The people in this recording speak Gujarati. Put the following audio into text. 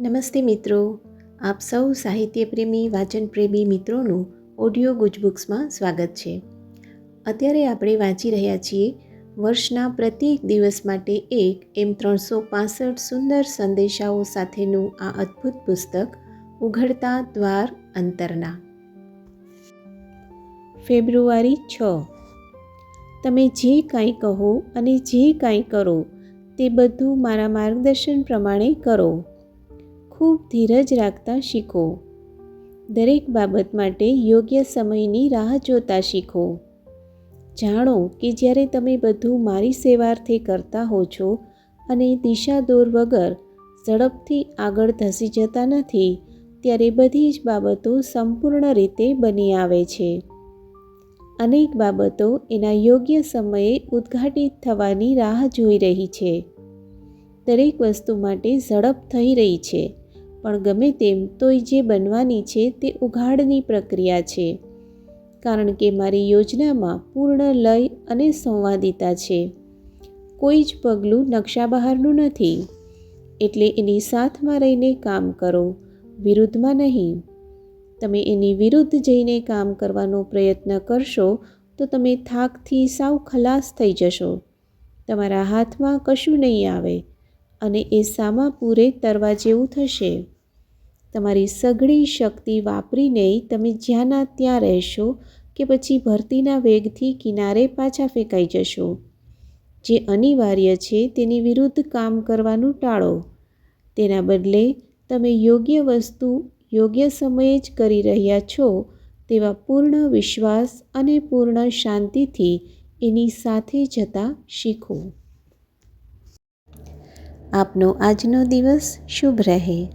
નમસ્તે મિત્રો. આપ સૌ સાહિત્યપ્રેમી, વાચનપ્રેમી મિત્રોનું ઓડિયો ગુજબુક્સમાં સ્વાગત છે. અત્યારે આપણે વાંચી રહ્યા છીએ વર્ષના પ્રત્યેક દિવસ માટે એક એમ ત્રણસો પાસઠ સુંદર સંદેશાઓ સાથેનું આ અદ્ભુત પુસ્તક, ઉઘડતા દ્વાર અંતરના. ફેબ્રુઆરી છ. તમે જે કાંઈ કહો અને જે કાંઈ કરો, તે બધું મારા માર્ગદર્શન પ્રમાણે કરો. ખૂબ ધીરજ રાખતા શીખો. દરેક બાબત માટે યોગ્ય સમયની રાહ જોતા શીખો. જાણો કે જ્યારે તમે બધું મારી સેવાર્થે કરતા હો છો અને દિશા દોર વગર ઝડપથી આગળ ધસી જતા નથી, ત્યારે બધી જ બાબતો સંપૂર્ણ રીતે બની આવે છે. અનેક બાબતો એના યોગ્ય સમયે ઉદ્ઘાટિત થવાની રાહ જોઈ રહી છે. દરેક વસ્તુ માટે ઝડપ થઈ રહી છે. પણ ગમે તેમ તોય જે બનવાની છે તે ઉઘાડની પ્રક્રિયા છે. કારણ કે મારી યોજનામાં પૂર્ણ લય અને સંવાદિતા છે. કોઈ જ પગલું નકશા બહારનું નથી. એટલે એની સાથમાં રહીને કામ કરો. વિરુદ્ધમાં નહીં. તમે એની વિરુદ્ધ જઈને કામ કરવાનો પ્રયત્ન કરશો તો તમે થાકથી સાવ ખલાસ થઈ જશો. તમારા હાથમાં કશું નહીં આવે અને એ સામા પૂરે તરવા જેવું થશે. તમારી સઘળી શક્તિ વાપરીને તમે જ્યાંના ત્યાં રહેશો કે પછી ભરતીના વેગથી કિનારે પાછા ફેંકાઈ જશો. જે અનિવાર્ય છે તેની વિરુદ્ધ કામ કરવાનું ટાળો. તેના બદલે તમે યોગ્ય વસ્તુ યોગ્ય સમયે જ કરી રહ્યા છો તેવા પૂર્ણ વિશ્વાસ અને પૂર્ણ શાંતિથી એની સાથે જતા શીખો. આપનો આજનો દિવસ શુભ રહે.